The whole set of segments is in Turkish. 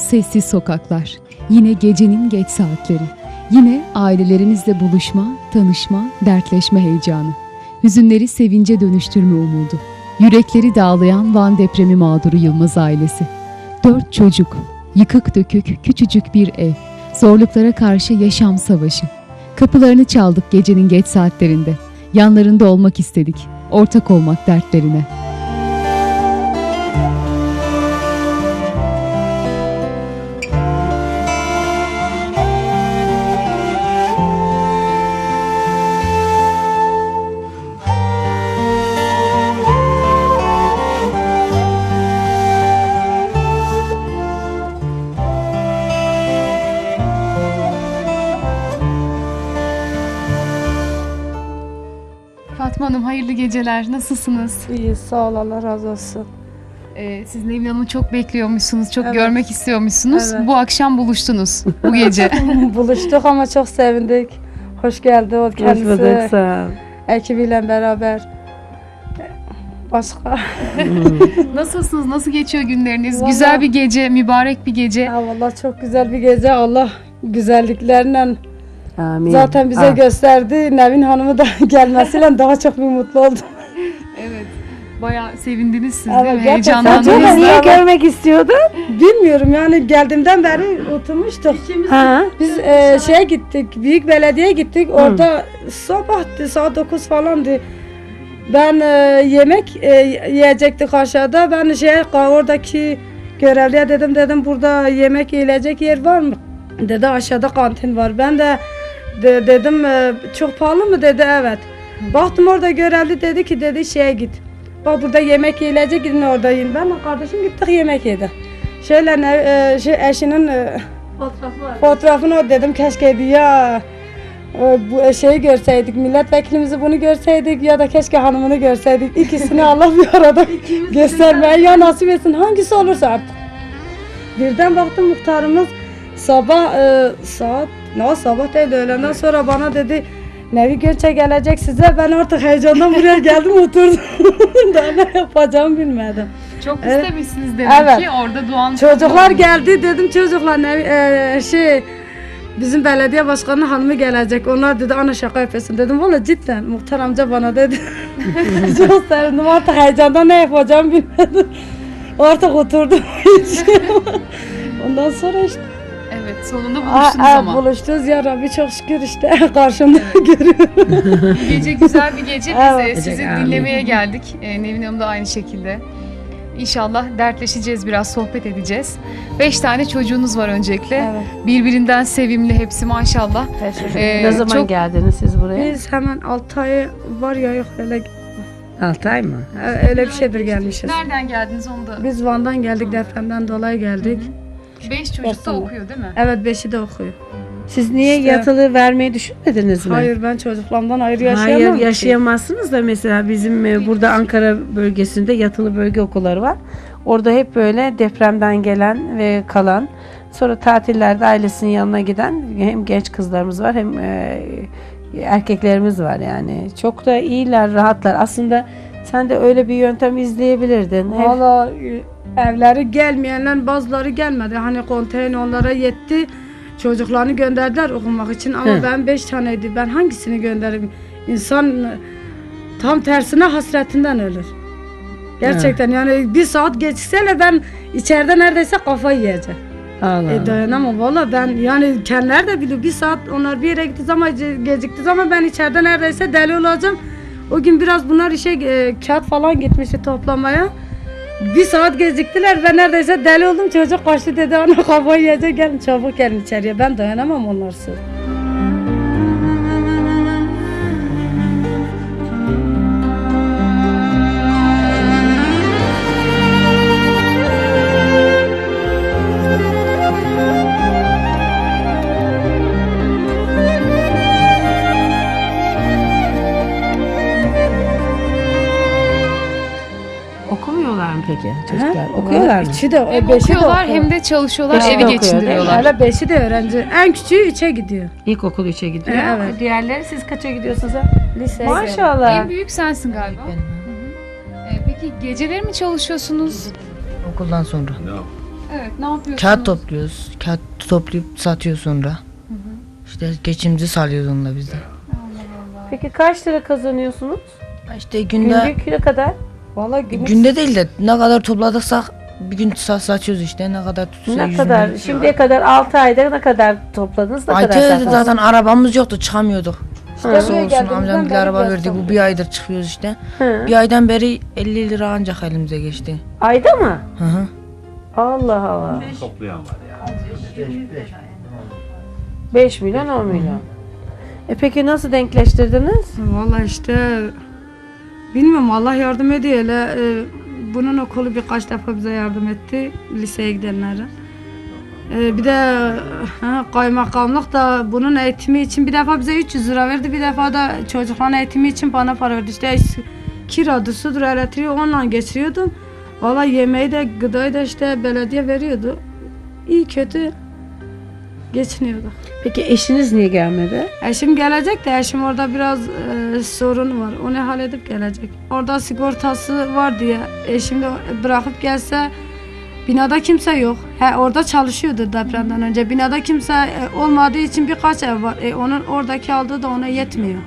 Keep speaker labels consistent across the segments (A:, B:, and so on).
A: sessiz sokaklar, yine gecenin geç saatleri, yine ailelerimizle buluşma, tanışma, dertleşme heyecanı, hüzünleri sevince dönüştürme umudu, yürekleri dağlayan Van depremi mağduru Yılmaz ailesi. Dört çocuk, yıkık dökük küçücük bir ev, zorluklara karşı yaşam savaşı. Kapılarını çaldık gecenin geç saatlerinde. Yanlarında olmak istedik, ortak olmak dertlerine. Geceler. Nasılsınız?
B: İyi sağ ol Allah razı olsun.
A: Ee, siz Nevin Hanım'ı çok bekliyormuşsunuz, çok
B: Evet.
A: görmek istiyormuşsunuz.
B: Evet.
A: Bu akşam buluştunuz bu gece.
B: Buluştuk ama çok sevindik. Hoş geldi o
C: Hoş
B: kendisi
C: bulduk sağ ol.
B: ekibiyle beraber. Başka?
A: Nasılsınız? Nasıl geçiyor günleriniz?
B: Vallahi-
A: Güzel bir gece, mübarek bir gece.
B: Ha, vallahi çok güzel bir gece. Allah güzelliklerinden
C: Amin.
B: zaten bize
C: Ah,
B: gösterdi. Nevin Hanım'ı da gelmesiyle daha çok bir mutlu oldum.
A: Evet. Bayağı sevindiniz siz
B: Evet,
A: değil mi?
B: gerçekten
C: Sen
A: Heyecanlandınız. da.
C: niye görmek istiyordun?
B: Bilmiyorum yani geldiğimden beri oturmuştuk.
C: Ha?
B: Biz e, şeye gittik, büyük belediyeye gittik. Orada sabahtı, saat 9 falandı. Ben e, yemek e, yiyecektik aşağıda. Ben şey oradaki görevliye dedim dedim burada yemek yiyecek yer var mı? Dedi aşağıda kantin var. Ben de, de- dedim e, çok pahalı mı dedi evet. Baktım orada görevli dedi ki dedi şeye git. Bak burada yemek yiyecek gidin orada yiyin. Ben kardeşim gittik yemek yedik. Şöyle ne, e, şey, eşinin e, Fotoğrafını dedim keşke ya e, bu şeyi görseydik milletvekilimizi bunu görseydik ya da keşke hanımını görseydik ikisini Allah bir arada göstermeye ya nasip etsin hangisi olursa artık. Birden baktım muhtarımız sabah e, saat ne sabah değil öğlenden sonra bana dedi Nevi Göçe gelecek size ben artık heyecandan buraya geldim oturdum daha ne yapacağımı bilmedim.
A: Çok istemişsiniz demek
B: Evet.
A: ki orada doğan
B: Çocuklar geldi dedim çocuklar ne e, şey bizim belediye başkanı hanımı gelecek. Onlar dedi ana şaka yapıyorsun dedim. Valla cidden muhtar amca bana dedi. Çok sevindim artık heyecandan ne yapacağımı bilmedim. Artık oturdum. Ondan sonra işte
A: Evet, sonunda buluştunuz
B: aa,
A: ama.
B: buluştunuz ya Rabbi çok şükür işte karşımda görüyorum.
A: Gece güzel bir gece. Biz
B: Evet.
A: sizi
C: Amin.
A: dinlemeye geldik. E, Nevin Hanım da aynı şekilde. İnşallah dertleşeceğiz biraz, sohbet edeceğiz. Beş tane çocuğunuz var öncelikle.
B: Evet.
A: Birbirinden sevimli hepsi maşallah. Ee,
C: ne zaman
A: çok-
C: geldiniz siz buraya?
B: Biz hemen 6 ay var ya yok öyle,
C: 6 ay mı?
B: öyle bir şeydir gelmişiz.
A: Nereden geldiniz onu da?
B: Biz Van'dan geldik depremden dolayı geldik.
A: Beş çocuk da
B: Aslında.
A: okuyor değil mi?
B: Evet beşi de okuyor.
C: Siz niye
B: İşte-
C: yatılı vermeyi düşünmediniz mi?
B: Hayır ben çocuklarımdan ayrı yaşayamam.
C: Hayır
B: ki.
C: yaşayamazsınız da mesela bizim e, burada Ankara bölgesinde yatılı bölge okulları var. Orada hep böyle depremden gelen ve kalan sonra tatillerde ailesinin yanına giden hem genç kızlarımız var hem e, erkeklerimiz var yani. Çok da iyiler, rahatlar. Aslında sen de öyle bir yöntem izleyebilirdin. Hep-
B: Valla e, evleri gelmeyenler bazıları gelmedi. Hani konteyner onlara yetti. Çocuklarını gönderdiler okumak için ama
C: Hı.
B: ben beş taneydi. Ben hangisini göndereyim? İnsan e, tam tersine hasretinden ölür. Gerçekten yani bir saat geçseler ben içeride neredeyse kafayı yiyeceğim.
C: Allah
B: E dayanamam valla ben yani kendileri de biliyor bir saat onlar bir yere gitti zaman gecikti zaman ben içeride neredeyse deli olacağım. O gün biraz bunlar işe e, kağıt falan gitmişti toplamaya. Bir saat geciktiler ve neredeyse deli oldum çocuk kaçtı dedi ana kafayı yiyecek gelin çabuk gelin içeriye ben dayanamam onlarsız.
C: Okuyorlar mı?
B: İçi de,
A: Hem
B: e, beşi de
A: okuyorlar
B: okuyor.
A: hem de çalışıyorlar,
C: Beşi de
A: evi
C: okuyor, değil mi?
A: geçindiriyorlar.
B: Hala beşi de öğrenci. En küçüğü üçe gidiyor.
C: İlkokul 3'e gidiyor.
B: Evet.
C: Diğerleri siz kaça gidiyorsunuz?
B: Liseye
C: Maşallah.
A: En büyük sensin galiba. Hı hı. E, peki geceleri mi çalışıyorsunuz?
D: Okuldan sonra.
A: Evet ne yapıyorsunuz?
D: Kağıt topluyoruz. Kağıt toplayıp satıyor sonra. İşte geçimimizi sağlıyoruz onunla biz de.
C: Peki kaç lira kazanıyorsunuz?
D: İşte günde
C: Günlük ne kadar?
B: Vallahi günlük
D: günde değil de ne kadar topladıksak bir gün sa- satıyoruz işte ne kadar tutuyorsa
C: Ne kadar? Şimdiye kadar 6 ayda ne kadar topladınız? Ne kadar
D: Ayda
C: sattınız?
D: zaten arabamız yoktu çıkamıyorduk.
C: Hı.
D: Olsun
B: geldiğimizden
D: amcam bir
B: beri
D: araba
B: biraz
D: verdi. Bu bir aydır çıkıyoruz işte.
C: Hı.
D: Bir aydan beri 50 lira ancak elimize geçti.
C: Ayda mı?
D: Hı hı.
C: Allah Allah.
E: toplayan var ya.
C: 5 milyon 10 milyon. E peki nasıl denkleştirdiniz?
B: Vallahi işte bilmiyorum Allah yardım ediyor. Hele, e, bunun okulu birkaç defa bize yardım etti liseye gidenlere. E, bir de ha, kaymakamlık da bunun eğitimi için bir defa bize 300 lira verdi. Bir defa da çocukların eğitimi için bana para verdi. İşte kiradır, sudur, elektriği onunla geçiriyordum. Vallahi yemeği de gıdayı da işte belediye veriyordu. İyi kötü geçiniyorduk.
C: Peki eşiniz niye gelmedi?
B: Eşim gelecek de eşim orada biraz e, sorun var. Onu halledip gelecek. Orada sigortası var diye eşim de bırakıp gelse binada kimse yok. He orada çalışıyordu depremden önce. Binada kimse e, olmadığı için birkaç ev var. E, onun oradaki aldığı da ona yetmiyor.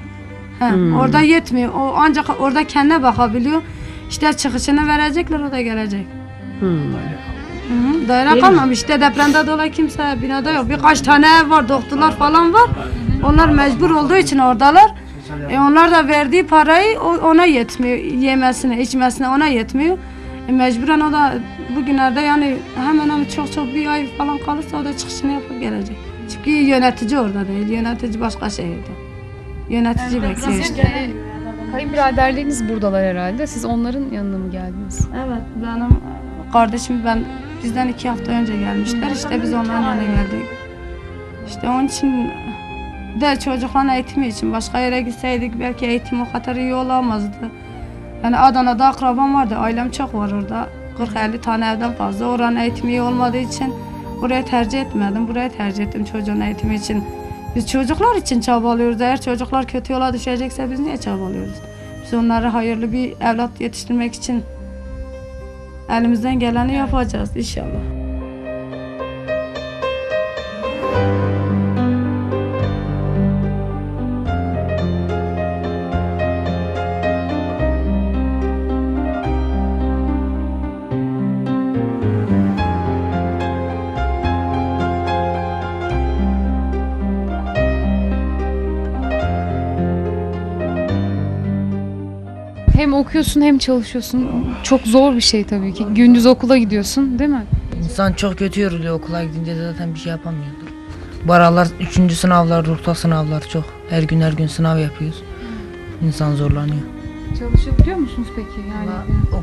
B: He, Orada yetmiyor. O ancak orada kendine bakabiliyor. İşte çıkışını verecekler o da gelecek.
C: Hmm.
B: Hı hı. Daire kalmamış. İşte depremde dolayı kimse binada yok. Birkaç tane ev var, doktorlar falan var. Onlar mecbur olduğu için oradalar. E onlar da verdiği parayı ona yetmiyor. Yemesine, içmesine ona yetmiyor. E mecburen o da bugünlerde yani hemen hemen çok çok bir ay falan kalırsa o da çıkışını yapıp gelecek. Çünkü yönetici orada değil. Yönetici başka şehirde. Yönetici bekliyor işte.
A: Kayınbiraderleriniz buradalar herhalde. Siz onların yanına mı geldiniz?
B: Evet benim kardeşim ben bizden iki hafta önce gelmişler işte biz onların yanına geldik. İşte onun için de çocukların eğitimi için başka yere gitseydik belki eğitim o kadar iyi olamazdı. Yani Adana'da akrabam vardı ailem çok var orada 40-50 tane evden fazla oranın eğitimi iyi olmadığı için buraya tercih etmedim buraya tercih ettim çocuğun eğitimi için. Biz çocuklar için çabalıyoruz eğer çocuklar kötü yola düşecekse biz niye çabalıyoruz? Biz onları hayırlı bir evlat yetiştirmek için Elimizden geleni yapacağız inşallah.
A: Okuyorsun hem çalışıyorsun. Çok zor bir şey tabii ki. Gündüz okula gidiyorsun değil mi?
D: İnsan çok kötü yoruluyor okula gidince de zaten bir şey yapamıyordu. Bu aralar üçüncü sınavlar, ruhta sınavlar çok. Her gün her gün sınav yapıyoruz. İnsan zorlanıyor.
A: Çalışabiliyor musunuz peki? Yani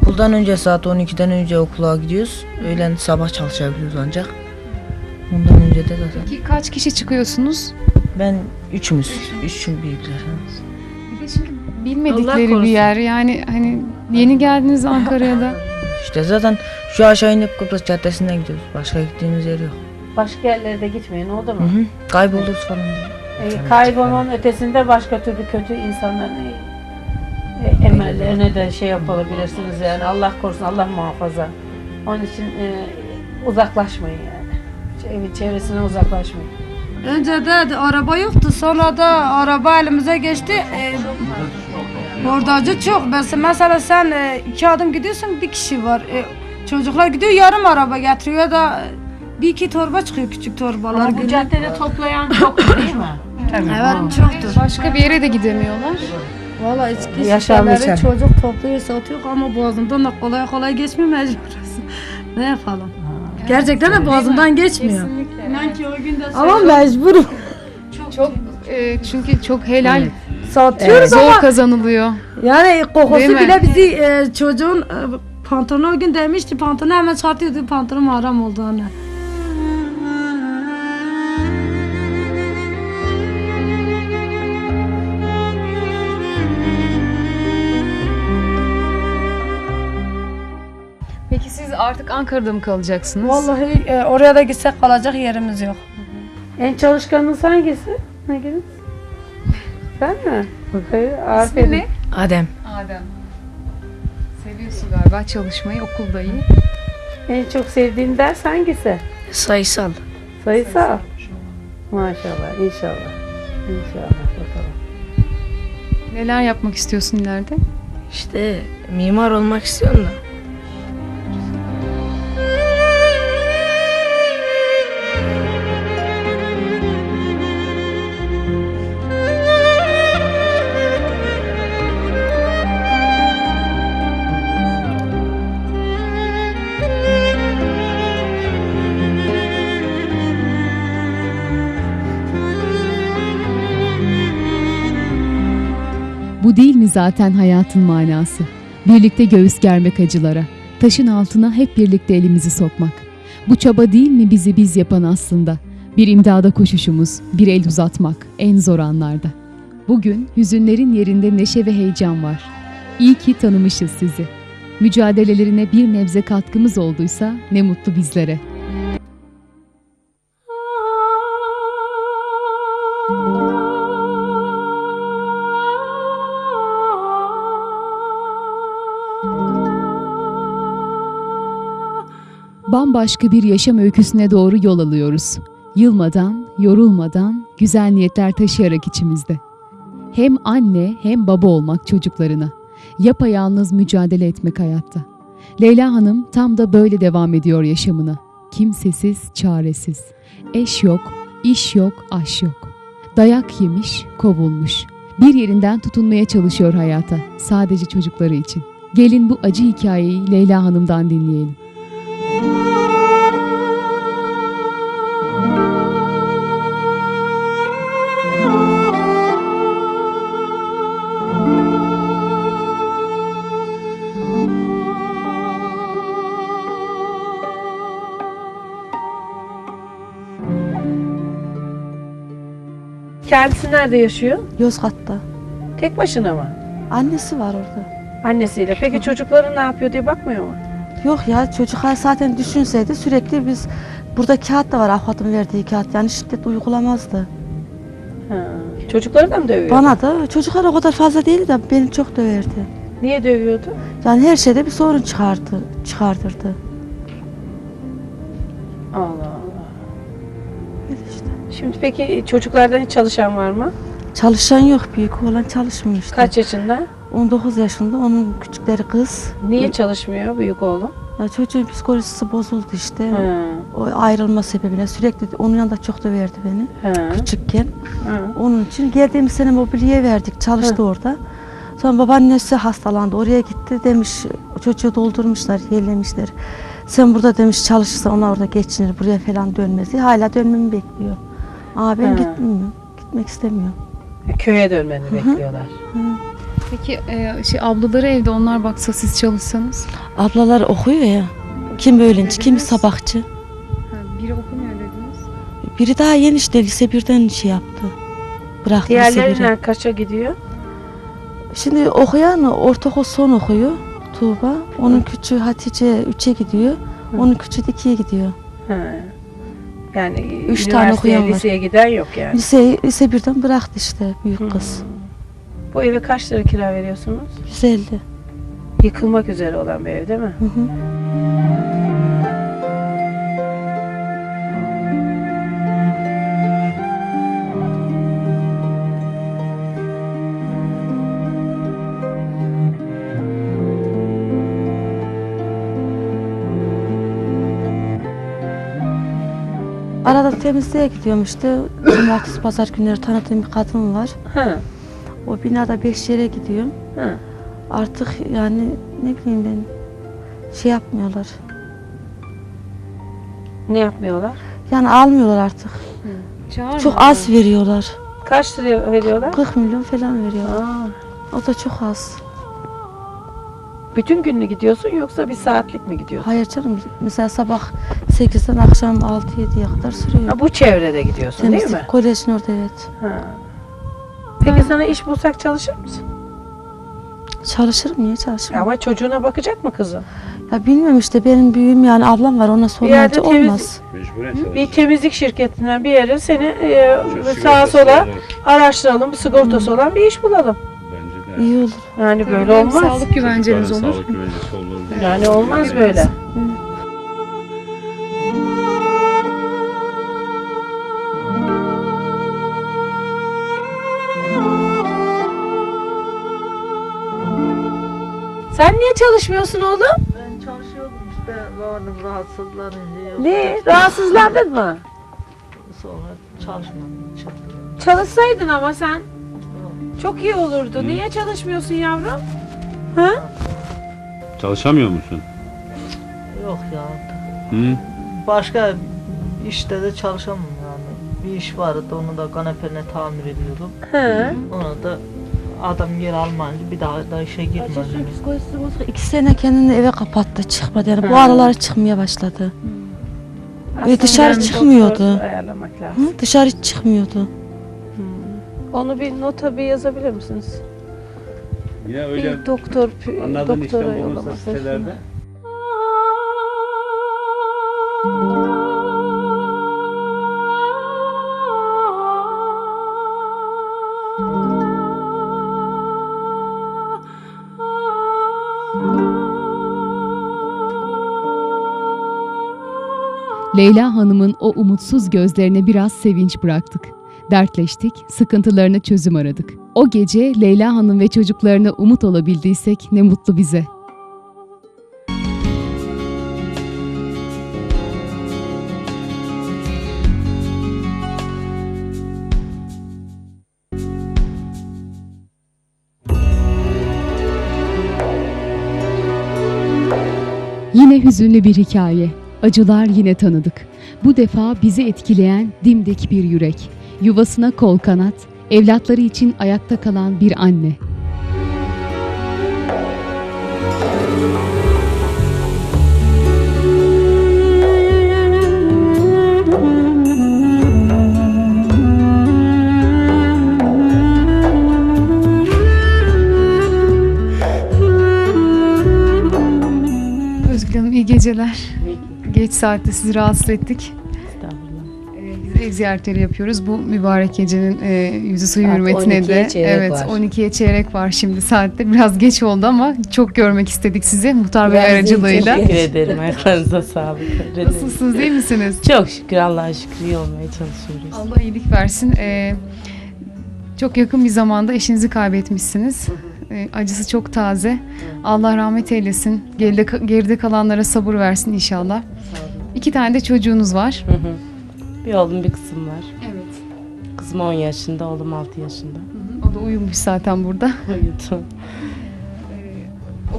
D: Okuldan önce saat 12'den önce okula gidiyoruz. Öğlen sabah çalışabiliyoruz ancak. Ondan önce de zaten.
A: Peki kaç kişi çıkıyorsunuz?
D: Ben üçümüz. Üçüm büyükler.
A: Bir de şimdi bilmedikleri bir yer. Yani hani yeni geldiniz Ankara'ya da.
D: İşte zaten şu aşağı inip Kıbrıs Caddesi'nden gidiyoruz. Başka gittiğimiz yer yok.
C: Başka yerlere de gitmeyin oldu
D: Hı
C: mu?
D: hı. Kayboluruz falan.
C: E, kaybolmanın ötesinde başka türlü kötü insanların e, e, emellerine de şey yapabilirsiniz yani Allah korusun Allah muhafaza. Onun için e, uzaklaşmayın yani. Evin çevresine uzaklaşmayın.
B: Önce de, araba yoktu. Sonra da araba elimize geçti. Ee, bordacı çok. Mesela, sen e, iki adım gidiyorsun bir kişi var. E, çocuklar gidiyor yarım araba getiriyor ya da e, bir iki torba çıkıyor küçük torbalar.
C: Ama bu
B: günlük.
C: caddede toplayan çok değil mi?
B: Evet çoktur.
A: Başka bir yere de gidemiyorlar.
B: Valla şişeleri
C: yani.
B: çocuk topluyor satıyor ama boğazından da kolay kolay geçmiyor mecburuz. ne yapalım? Gerçekten de boğazımdan geçmiyor. İnan ki o gün de ama mecburum.
A: Çok e, çünkü çok helal
B: Satıyoruz
A: zor
B: ama
A: kazanılıyor.
B: yani kokusu
A: Değil mi?
B: bile bizi e, çocuğun e, pantolonu o gün demişti pantolonu hemen çıkartıyordu pantolonun haram olduğunu.
A: Peki artık Ankara'da mı kalacaksınız?
B: Vallahi e, oraya da gitsek kalacak yerimiz yok.
C: En çalışkanınız hangisi? Hanginiz? Sen mi? Bakayım.
A: İsmi
C: Aferin.
A: ne?
D: Adem.
A: Adem. Seviyorsun galiba çalışmayı, okulda iyi.
C: En çok sevdiğin ders hangisi?
E: Sayısal.
C: Sayısal. Maşallah, inşallah. İnşallah bakalım.
A: Neler yapmak istiyorsun ileride?
E: İşte mimar olmak istiyorum da.
A: Zaten hayatın manası? Birlikte göğüs germek acılara, taşın altına hep birlikte elimizi sokmak. Bu çaba değil mi bizi biz yapan aslında? Bir imdada koşuşumuz, bir el uzatmak en zor anlarda. Bugün hüzünlerin yerinde neşe ve heyecan var. İyi ki tanımışız sizi. Mücadelelerine bir nebze katkımız olduysa ne mutlu bizlere. Bambaşka bir yaşam öyküsüne doğru yol alıyoruz. Yılmadan, yorulmadan, güzel niyetler taşıyarak içimizde. Hem anne hem baba olmak çocuklarına. Yapayalnız mücadele etmek hayatta. Leyla Hanım tam da böyle devam ediyor yaşamına. Kimsesiz, çaresiz. Eş yok, iş yok, aş yok. Dayak yemiş, kovulmuş. Bir yerinden tutunmaya çalışıyor hayata, sadece çocukları için. Gelin bu acı hikayeyi Leyla Hanım'dan dinleyelim.
C: Kendisi nerede yaşıyor?
F: Yozgat'ta.
C: Tek başına mı?
F: Annesi var orada.
C: Annesiyle. Peki çocukları ne yapıyor diye bakmıyor mu?
F: Yok ya çocuklar zaten düşünseydi sürekli biz burada kağıt da var avukatın verdiği kağıt yani şiddet uygulamazdı.
C: Ha. Çocukları da mı dövüyor?
F: Bana da çocuklar o kadar fazla değildi de beni çok döverdi.
C: Niye dövüyordu?
F: Yani her şeyde bir sorun çıkardı, çıkardırdı.
C: Allah. Şimdi peki çocuklardan hiç çalışan var mı?
F: Çalışan yok büyük olan çalışmıyor işte.
C: Kaç yaşında?
F: 19 yaşında onun küçükleri kız.
C: Niye çalışmıyor büyük oğlum?
F: Ya çocuğun psikolojisi bozuldu işte.
C: Ha.
F: O ayrılma sebebine sürekli onun yanında çok döverdi beni
C: Ha.
F: küçükken.
C: Ha.
F: Onun için geldiğimiz sene mobilya verdik. Çalıştı orada. Sonra babaannesi hastalandı. Oraya gitti demiş çocuğu doldurmuşlar, yerlemişler. Sen burada demiş çalışırsan onlar orada geçinir. Buraya falan dönmez diye. Hala dönmemi bekliyor. Aa ben
C: Ha.
F: gitmiyorum. Gitmek istemiyorum.
C: Köye dönmeni bekliyorlar.
A: Peki e, şey ablaları evde onlar baksa siz çalışsanız?
F: Ablalar okuyor ya. Kim öğlenci, kim sabahçı.
A: biri okumuyor dediniz.
F: Biri daha yeni işte lise birden şey yaptı. Bıraktı lise
C: Diğerleri
F: biri.
C: kaça gidiyor?
F: Şimdi okuyan ortaokul son okuyor Tuğba. Onun küçüğü Hatice 3'e gidiyor. Onun küçüğü de 2'ye gidiyor.
C: Ha. Yani
F: Üç tane okuyan var.
C: liseye giden yok yani.
F: Lise, lise birden bıraktı işte büyük kız.
C: Bu eve kaç lira kira veriyorsunuz?
F: 150.
C: Yıkılmak üzere olan bir ev değil mi?
F: Hı hı. Temizliğe gidiyorum işte. Cumartesi, pazar günleri tanıdığım bir kadın var.
C: Ha.
F: O binada beş yere gidiyorum.
C: Ha.
F: Artık yani ne bileyim ben şey yapmıyorlar.
C: Ne yapmıyorlar?
F: Yani almıyorlar artık. Çok az veriyorlar.
C: Kaç lira veriyorlar?
F: 40 milyon falan veriyorlar.
C: Aa,
F: O da çok az.
C: bütün gün mü gidiyorsun yoksa bir saatlik mi gidiyorsun?
F: Hayır canım mesela sabah 8'den akşam 6-7'ye kadar sürüyor.
C: Ha, bu çevrede gidiyorsun değil mi?
F: Temizlik kolejin orada evet.
C: Ha. Peki sana iş bulsak çalışır mısın?
F: Çalışırım niye çalışmam?
C: Ama çocuğuna bakacak mı kızım?
F: Ya bilmiyorum işte benim büyüğüm yani ablam var ona
C: temiz-
F: olmaz.
G: Mecburen
C: Bir temizlik şirketinden bir yere seni e, sağa sola araştıralım, bir sigortası olan bir iş bulalım.
G: Bence de.
F: İyi olur.
C: Yani böyle olmaz.
A: Sağlık güvenceniz olur.
G: Sağlık güvencesi olur.
C: Yani olmaz böyle. Sen niye çalışmıyorsun oğlum?
G: Ben çalışıyordum işte vardım rahatsızlanınca.
C: Ne? Rahatsızlandın mı?
G: Sonra çalışmadım çıktım.
C: Çalışsaydın ama sen. Çok iyi olurdu. Niye çalışmıyorsun yavrum?
H: Çalışamıyor musun?
G: Yok ya.
H: Hı?
G: Başka işte de çalışamam yani. Bir iş vardı onu da kanepene tamir ediyordum.
C: Hı.
G: Ona da adam yer almayınca bir daha da işe girmedim.
F: Çocuğun psikolojisi bozuk. İki sene kendini eve kapattı çıkmadı yani bu aralar çıkmaya başladı.
C: Aslında
F: dışarı çıkmıyordu. Hı? Dışarı hiç çıkmıyordu.
C: Onu bir nota bir yazabilir misiniz?
H: Yine öyle
C: Bir doktor,
H: anladın işte
C: doktora yollaması.
H: sitelerde.
A: Leyla Hanım'ın o umutsuz gözlerine biraz sevinç bıraktık. Dertleştik, sıkıntılarına çözüm aradık. O gece Leyla Hanım ve çocuklarına umut olabildiysek ne mutlu bize. Yine hüzünlü bir hikaye. Acılar yine tanıdık. Bu defa bizi etkileyen dimdik bir yürek. Yuvasına kol kanat, evlatları için ayakta kalan bir anne. Özgür Hanım iyi geceler. Geç saatte sizi rahatsız ettik. Ee, Biz ev ziyaretleri yapıyoruz. Bu mübarek gecenin e, yüzü suyu
I: Saat
A: hürmetine
I: 12'ye
A: de.
I: çeyrek
A: Evet
I: var.
A: 12'ye çeyrek var şimdi saatte. Biraz geç oldu ama çok görmek istedik sizi Muhtar Bey aracılığıyla.
J: Teşekkür ederim. Ayaklarınıza sağlık.
A: Nasılsınız iyi misiniz?
J: Çok şükür Allah'a şükür iyi olmaya çalışıyoruz.
A: Allah iyilik versin. Ee, çok yakın bir zamanda eşinizi kaybetmişsiniz. Ee, acısı çok taze. Allah rahmet eylesin. Geride, geride kalanlara sabır versin inşallah. İki tane de çocuğunuz var.
J: Hı hı. bir oğlum bir kızım var.
A: Evet.
J: Kızım 10 yaşında, oğlum 6 yaşında.
A: O da uyumuş zaten burada.
J: Uyudu.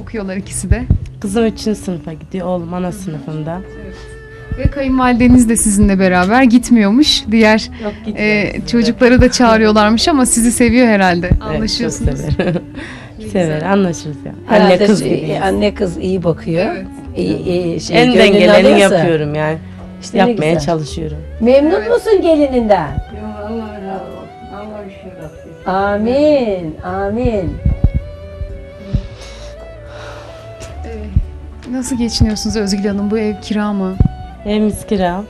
A: Okuyorlar ikisi de.
J: Kızım 3. sınıfa gidiyor, oğlum ana sınıfında.
A: Ve kayınvalideniz de sizinle beraber gitmiyormuş. Diğer
J: Yok
A: e, çocukları da çağırıyorlarmış ama sizi seviyor herhalde.
J: Evet, çok
A: Anlaşıyorsunuz.
J: sever. sever, anlaşırız ya.
I: Herhalde
J: Anne kız
I: şey-
J: gibiyiz.
I: Anne kız iyi bakıyor.
A: Evet.
I: İyi, iyi şey,
J: En
I: gönlünü
J: geleni
I: alıyorsa.
J: yapıyorum yani.
I: İşte ne
J: Yapmaya
I: güzel.
J: çalışıyorum.
I: Memnun musun gelininden? Amin. Amin.
A: Nasıl geçiniyorsunuz Özgül Hanım? Bu ev kira mı?
J: Evimiz kira.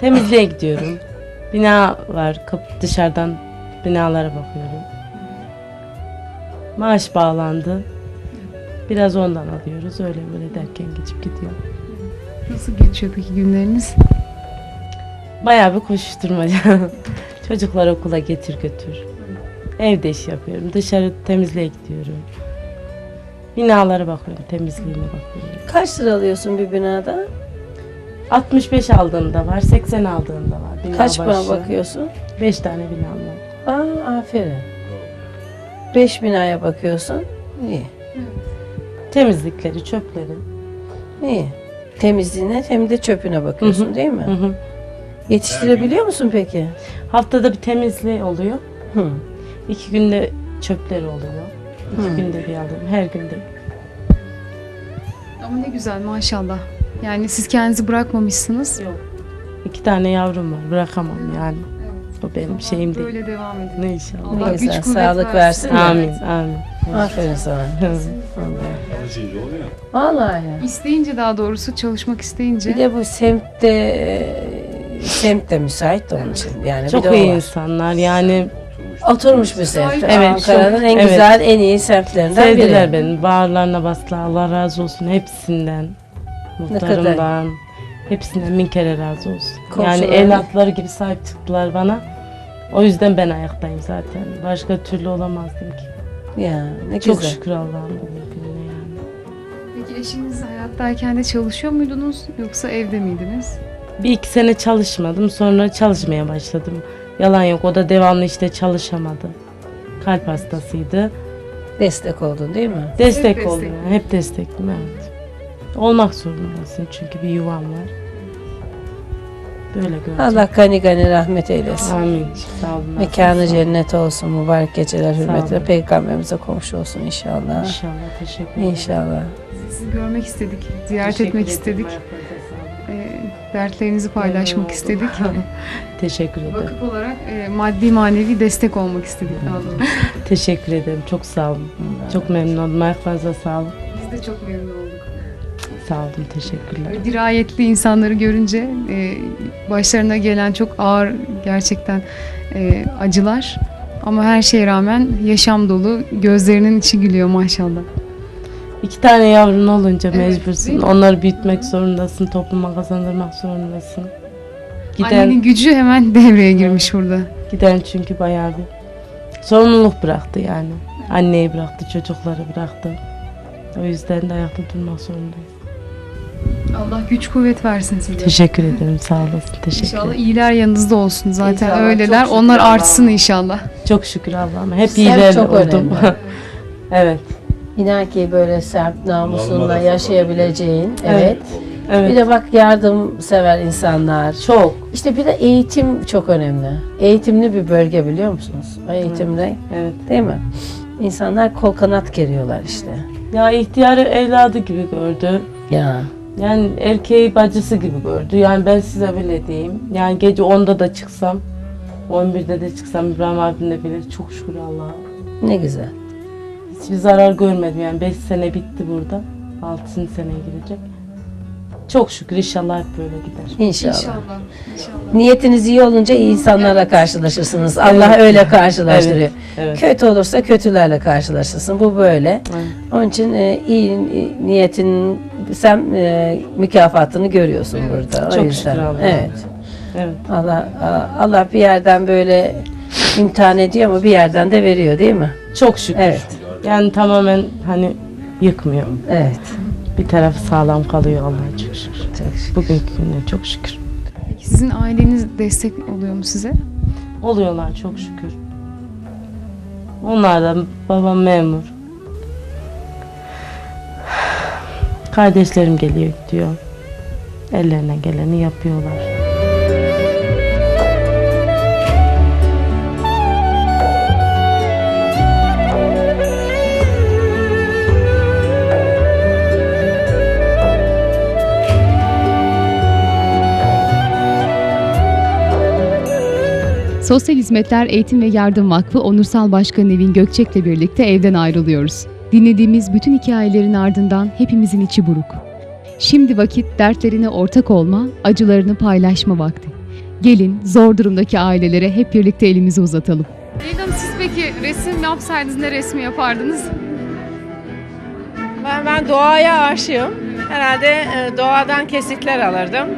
J: Temizliğe gidiyorum. Bina var. Kapı dışarıdan binalara bakıyorum. Maaş bağlandı. Biraz ondan alıyoruz. Öyle böyle derken geçip gidiyor.
A: Nasıl geçiyor peki günleriniz?
J: Bayağı bir koşuşturmaca. Çocuklar okula getir götür. Evde iş yapıyorum. Dışarı temizliğe gidiyorum. Binalara bakıyorum. Temizliğine bakıyorum.
I: Kaç lira alıyorsun bir binada?
J: 65 aldığımda var. 80 aldığımda var. Bina
I: Kaç bina
J: başı.
I: bakıyorsun?
J: 5 tane binam var.
I: Aa, aferin. Beş binaya bakıyorsun. İyi.
J: Temizlikleri, çöpleri.
I: İyi. Temizliğine hem de çöpüne bakıyorsun
J: Hı hı.
I: değil mi?
J: Hı hı.
I: Yetiştirebiliyor musun peki?
J: Haftada bir temizliği oluyor.
I: Hı.
J: İki günde çöpleri oluyor. İki
I: Hı.
J: günde bir alıyorum. Her günde.
A: Ama ne güzel maşallah. Yani siz kendinizi bırakmamışsınız.
J: Yok. İki tane yavrum var. Bırakamam yani. O benim şeyim değil.
A: Böyle devam edin.
J: Ne inşallah.
A: Allah
I: Ne
A: güç
I: güzel.
A: kuvvet
I: Sağlık
A: versin.
I: versin.
J: Amin, amin.
I: Aferin sana. Vallahi ya.
A: İsteyince daha doğrusu çalışmak isteyince.
I: Bir de bu semtte semt de müsait de onun için. Yani
J: Çok
I: bir de
J: iyi insanlar yani
I: Oturmuş bir semt.
J: Evet,
I: Ankara'nın en
J: evet.
I: güzel, en iyi semtlerinden
J: sevdiler
I: biri.
J: beni. Bağırlarına bastılar. Allah razı olsun hepsinden. Muhtarımdan. Hepsinden bin kere razı olsun. Yani
I: Komşuları-
J: evlatları gibi sahip çıktılar bana. O yüzden ben ayaktayım zaten. Başka türlü olamazdım ki.
I: Ya ne
J: Çok
I: güzel.
J: şükür yani.
A: Peki eşiniz hayattayken de çalışıyor muydunuz yoksa evde miydiniz?
J: Bir iki sene çalışmadım sonra çalışmaya başladım. Yalan yok o da devamlı işte çalışamadı. Kalp hastasıydı.
I: Destek oldun değil mi?
J: Destek
A: Hep
J: oldu.
A: destek.
J: yani, Hep destektim evet. Olmak zorundasın çünkü bir yuvan var. Böyle gördüm.
I: Allah gani gani rahmet eylesin.
J: Amin. Sağ olun.
I: Mekanı
J: Sağ olun.
I: cennet olsun. Mübarek geceler hürmetine.
J: olun.
I: Peygamberimize komşu olsun inşallah.
J: İnşallah teşekkür ederim.
I: İnşallah.
A: Sizi görmek istedik, ziyaret
J: Teşekkür
A: etmek
J: ederim.
A: istedik.
J: Ayaklarınıza
A: Ee, dertlerinizi paylaşmak
J: oldu.
A: istedik.
J: Teşekkür ederim.
A: Vakıf olarak e, maddi manevi destek olmak istedik daha doğrusu.
J: Teşekkür ederim. Çok sağ olun. Çok memnun oldum. Ayaklarınıza sağlık.
A: Biz de çok memnun olduk.
J: Sağ olun. Teşekkürler.
A: Böyle dirayetli insanları görünce e, başlarına gelen çok ağır gerçekten e, acılar ama her şeye rağmen yaşam dolu gözlerinin içi gülüyor maşallah.
J: İki tane yavrun olunca
A: Evet,
J: mecbursun.
A: değil mi?
J: Onları büyütmek zorundasın. Topluma kazandırmak zorundasın. Giden,
A: Annenin gücü hemen devreye girmiş burada.
J: giden çünkü bayağı bir sorumluluk bıraktı yani. Anneyi bıraktı, çocukları bıraktı. O yüzden de ayakta durmak zorundayız.
A: Allah güç kuvvet versin size.
J: Teşekkür ederim. Sağ olasın. Teşekkür
A: İnşallah
J: ederim.
A: iyiler yanınızda olsun. Zaten
J: İnşallah,
A: öyleler.
J: çok şükür
A: Onlar artsın inşallah.
J: Çok şükür Allah'ıma. Hep
I: Sen
J: iyiler
I: çok
J: oldum.
I: önemli.
J: evet.
I: İnan ki böyle sert namusunla yaşayabileceğin. Evet.
J: Evet.
I: Bir de bak yardımsever insanlar.
J: çok.
I: İşte bir de eğitim çok önemli. Eğitimli bir bölge biliyor musunuz? O eğitimde
J: Evet.
I: değil mi? İnsanlar kol kanat geriyorlar işte.
J: Ya ihtiyarı evladı gibi gördü.
I: Ya.
J: Yani erkeği bacısı gibi gördü. Yani ben size böyle diyeyim. Yani gece 10'da da çıksam, 11'de de çıksam İbrahim abim de bilir. Çok şükür Allah'a.
I: Ne güzel.
J: Hiçbir zarar görmedim yani. 5 sene bitti burada. 6. seneye girecek. Çok şükür inşallah hep böyle gider.
I: İnşallah.
A: İnşallah.
I: Niyetiniz iyi olunca iyi insanlarla karşılaşırsınız. Allah öyle karşılaştırıyor.
J: Evet.
I: Kötü olursa kötülerle karşılaşırsın. Bu böyle.
J: Evet.
I: Onun için e, iyi niyetin sen e, mükafatını görüyorsun burada. O
J: Çok
I: yüzden.
J: şükür Allah'a.
I: Evet.
J: Evet.
I: Allah Allah bir yerden böyle imtihan ediyor ama bir yerden de veriyor değil mi?
J: Çok şükür.
I: Evet.
J: Yani tamamen hani yıkmıyor.
I: Evet.
J: Bir tarafı sağlam kalıyor Allah'a çok şükür.
I: Çok şükür.
J: Bugünkü güne çok şükür.
A: Sizin aileniz destek oluyor mu size?
J: Oluyorlar çok şükür. Onlar da babam memur. Kardeşlerim geliyor gidiyor. Ellerine geleni yapıyorlar.
A: Sosyal Hizmetler Eğitim ve Yardım Vakfı Onursal Başkanı Nevin Gökçek'le birlikte evden ayrılıyoruz. Dinlediğimiz bütün hikayelerin ardından hepimizin içi buruk. Şimdi vakit dertlerine ortak olma, acılarını paylaşma vakti. Gelin zor durumdaki ailelere hep birlikte elimizi uzatalım. Hanım siz peki resim yapsaydınız ne resmi yapardınız?
C: Ben, ben doğaya aşığım. Herhalde e, doğadan kesitler alırdım.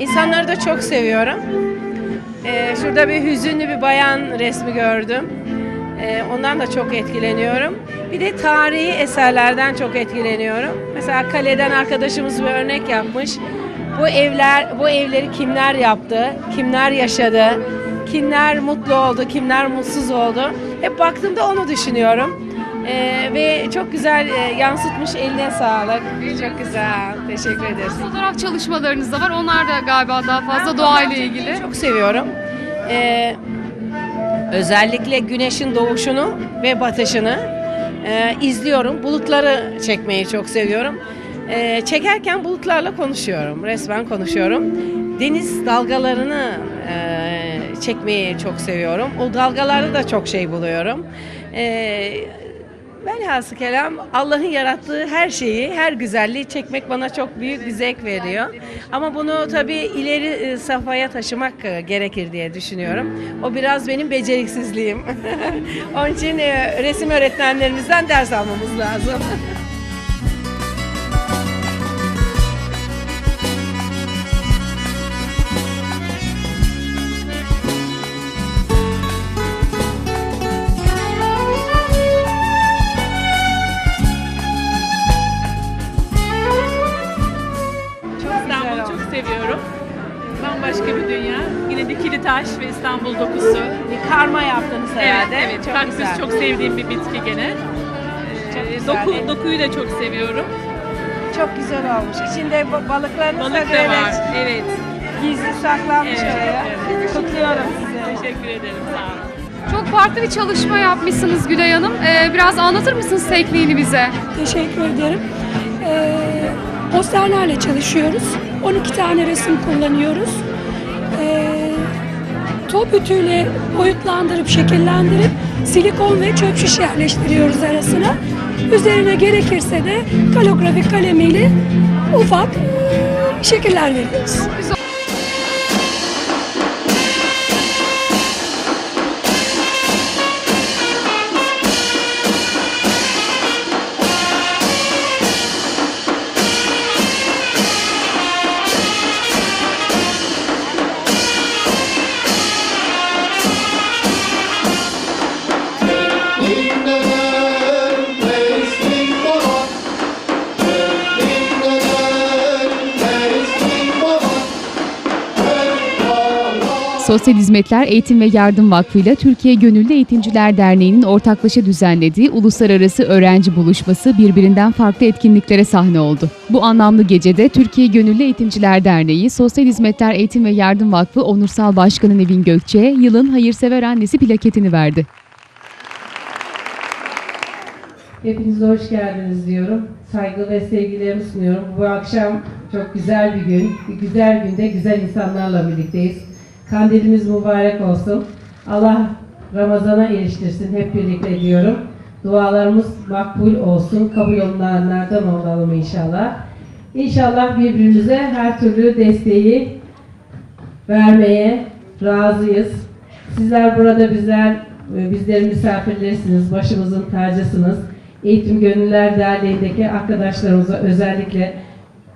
C: İnsanları da çok seviyorum. E, şurada bir hüzünlü bir bayan resmi gördüm. E, ondan da çok etkileniyorum. Bir de tarihi eserlerden çok etkileniyorum. Mesela kaleden arkadaşımız bir örnek yapmış. Bu evler, bu evleri kimler yaptı, kimler yaşadı, kimler mutlu oldu, kimler mutsuz oldu. Hep baktığımda onu düşünüyorum. Ee, ve çok güzel e, yansıtmış eline sağlık. Çok güzel. Teşekkür ederiz.
A: Fotoğraf çalışmalarınız da var. Onlar da galiba daha fazla doğayla ilgili.
C: Çok seviyorum. Ee, özellikle güneşin doğuşunu ve batışını e, izliyorum. Bulutları çekmeyi çok seviyorum. Ee, çekerken bulutlarla konuşuyorum. Resmen konuşuyorum. Deniz dalgalarını e, çekmeyi çok seviyorum. O dalgalarda da çok şey buluyorum. Ee, Velhasıl kelam Allah'ın yarattığı her şeyi, her güzelliği çekmek bana çok büyük bir zevk veriyor. Ama bunu tabii ileri e, safhaya taşımak e, gerekir diye düşünüyorum. O biraz benim beceriksizliğim. Onun için e, resim öğretmenlerimizden ders almamız lazım. Bir karma yaptınız herhalde.
K: Evet, evet.
C: çok
K: Kaktüs
C: güzel.
K: çok sevdiğim bir bitki gene.
C: Çok
K: Ee,
C: güzel,
K: doku, dokuyu da çok seviyorum.
C: Çok güzel olmuş. İçinde ba- balıklarınız
K: Balık
C: da
K: da
C: böyle
K: var. Evet.
C: gizli saklanmış
K: Evet,
C: oraya.
K: evet.
C: Kutluyorum sizi.
K: Teşekkür ederim. Sağ olun.
A: Çok farklı bir çalışma yapmışsınız Gülay Hanım. Ee, biraz anlatır mısınız tekniğini bize?
L: Teşekkür ederim. Ee, posterlerle çalışıyoruz. 12 tane resim kullanıyoruz. Ee, top ütüyle boyutlandırıp şekillendirip silikon ve çöp şiş yerleştiriyoruz arasına. Üzerine gerekirse de kalografik kalemiyle ufak şekiller veriyoruz.
A: Sosyal Hizmetler Eğitim ve Yardım Vakfı ile Türkiye Gönüllü Eğitimciler Derneği'nin ortaklaşa düzenlediği uluslararası öğrenci buluşması birbirinden farklı etkinliklere sahne oldu. Bu anlamlı gecede Türkiye Gönüllü Eğitimciler Derneği, Sosyal Hizmetler Eğitim ve Yardım Vakfı Onursal Başkanı Nevin Gökçe'ye yılın hayırsever annesi plaketini verdi.
M: Hepinize hoş geldiniz diyorum. Saygı ve sevgilerimi sunuyorum. Bu akşam çok güzel bir gün. Bir güzel günde güzel insanlarla birlikteyiz. Kandilimiz mübarek olsun. Allah Ramazan'a eriştirsin hep birlikte diyorum. Dualarımız makbul olsun. Kabul olunanlardan olalım inşallah. İnşallah birbirimize her türlü desteği vermeye razıyız. Sizler burada bizler e, bizlerin misafirlerisiniz, başımızın tacısınız. Eğitim Gönüllüler Derneği'ndeki arkadaşlarımıza özellikle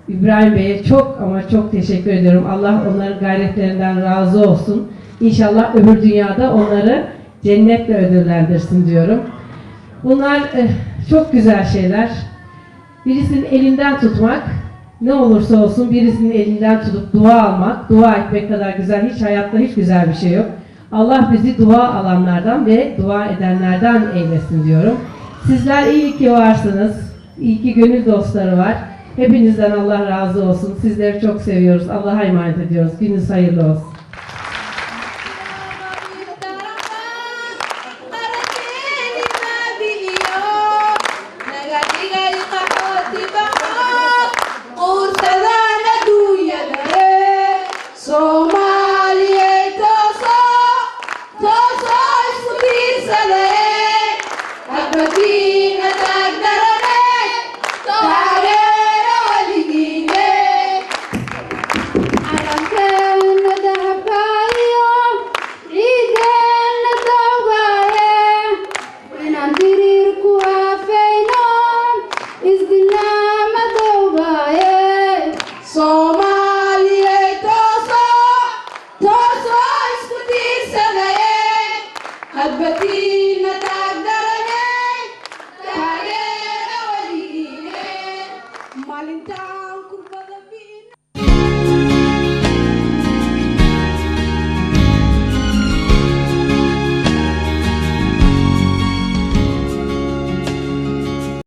M: İbrahim Bey'e çok ama çok teşekkür ediyorum. Allah onların gayretlerinden razı olsun. İnşallah öbür dünyada onları cennetle ödüllendirsin diyorum. Bunlar eh, çok güzel şeyler. Birisinin elinden tutmak, ne olursa olsun birisinin elinden tutup dua almak, dua etmek kadar güzel, hiç hayatta hiç güzel bir şey yok. Allah bizi dua alanlardan ve dua edenlerden eylesin diyorum. Sizler iyi ki varsınız. İyi ki gönül dostları var. Hepinizden Allah razı olsun. Sizleri çok seviyoruz. Allah'a emanet ediyoruz. Gününüz hayırlı olsun.